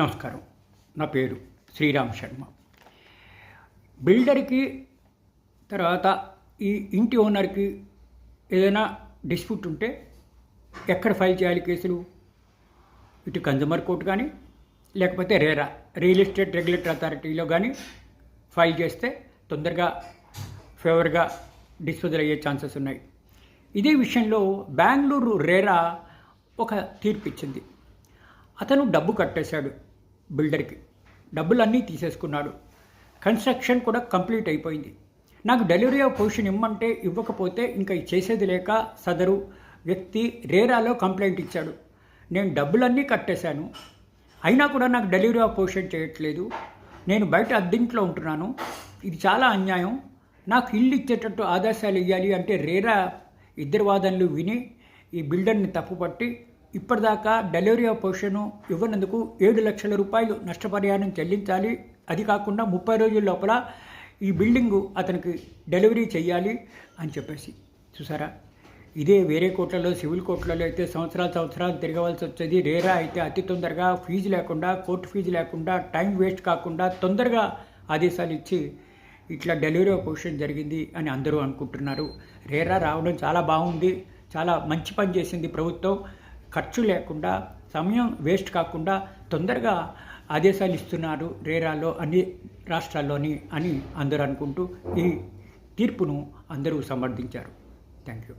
నమస్కారం. నా పేరు శ్రీరామ్ శర్మ. బిల్డర్కి తర్వాత ఈ ఇంటి ఓనర్కి ఏదైనా డిస్ప్యూట్ ఉంటే ఎక్కడ ఫైల్ చేయాలి కేసులు? ఇటు కన్జ్యూమర్ కోర్టు కానీ లేకపోతే రేరా రియల్ ఎస్టేట్ రెగ్యులేటరీ అథారిటీలో కానీ ఫైల్ చేస్తే తొందరగా ఫేవర్గా డిస్పోజల్ అయ్యే ఛాన్సెస్ ఉన్నాయి. ఇదే విషయంలో బెంగళూరు రేరా ఒక తీర్పు ఇచ్చింది. అతను డబ్బు కట్టేశాడు. బిల్డర్కి. డబ్బులన్నీ తీసేసుకున్నాడు. కన్స్ట్రక్షన్ కూడా కంప్లీట్ అయిపోయింది. నాకు డెలివరీ ఆఫ్ పొజిషన్ ఇమ్మంటే ఇవ్వకపోతే ఇంకా చేసేది లేక సదరు వ్యక్తి రేరాలో కంప్లైంట్ ఇచ్చాడు. నేను డబ్బులన్నీ కట్టేశాను. అయినా కూడా నాకు డెలివరీ ఆఫ్ పొజిషన్ చేయట్లేదు. నేను బయట అద్దెంట్లో ఉంటున్నాను. ఇది చాలా అన్యాయం. నాకు ఇల్లు ఇచ్చేటట్టు ఆదేశాలు ఇవ్వాలి అంటే రేరా ఇద్దరు వాదనలు విని ఈ బిల్డర్ని తప్పుపట్టి ఇప్పటిదాకా డెలివరీ ఆఫ్ పొజిషన్ ఇవ్వనందుకు ఏడు లక్షల రూపాయలు నష్టపరిహారం చెల్లించాలి. అది కాకుండా ముప్పై రోజుల లోపల ఈ బిల్డింగు అతనికి డెలివరీ చేయాలి అని చెప్పేసి. చూసారా? ఇదే వేరే కోర్టులలో సివిల్ కోర్టులలో అయితే సంవత్సరాలు సంవత్సరాలు తిరగవలసి వచ్చేది. రేరా అయితే అతి తొందరగా ఫీజు లేకుండా కోర్టు ఫీజు లేకుండా టైం వేస్ట్ కాకుండా తొందరగా ఆదేశాలు ఇచ్చి ఇట్లా డెలివరీ పొజిషన్ జరిగింది అని అందరూ అనుకుంటున్నారు. రేరా రావడం చాలా బాగుంది. చాలా మంచి పని చేసింది ప్రభుత్వం. ఖర్చు లేకుండా సమయం వేస్ట్ కాకుండా తొందరగా ఆదేశాలు ఇస్తున్నారు రేరాలో అన్ని రాష్ట్రాల్లోని అని అందరూ అనుకుంటూ ఈ తీర్పును అందరూ సమర్థించారు. Thank you.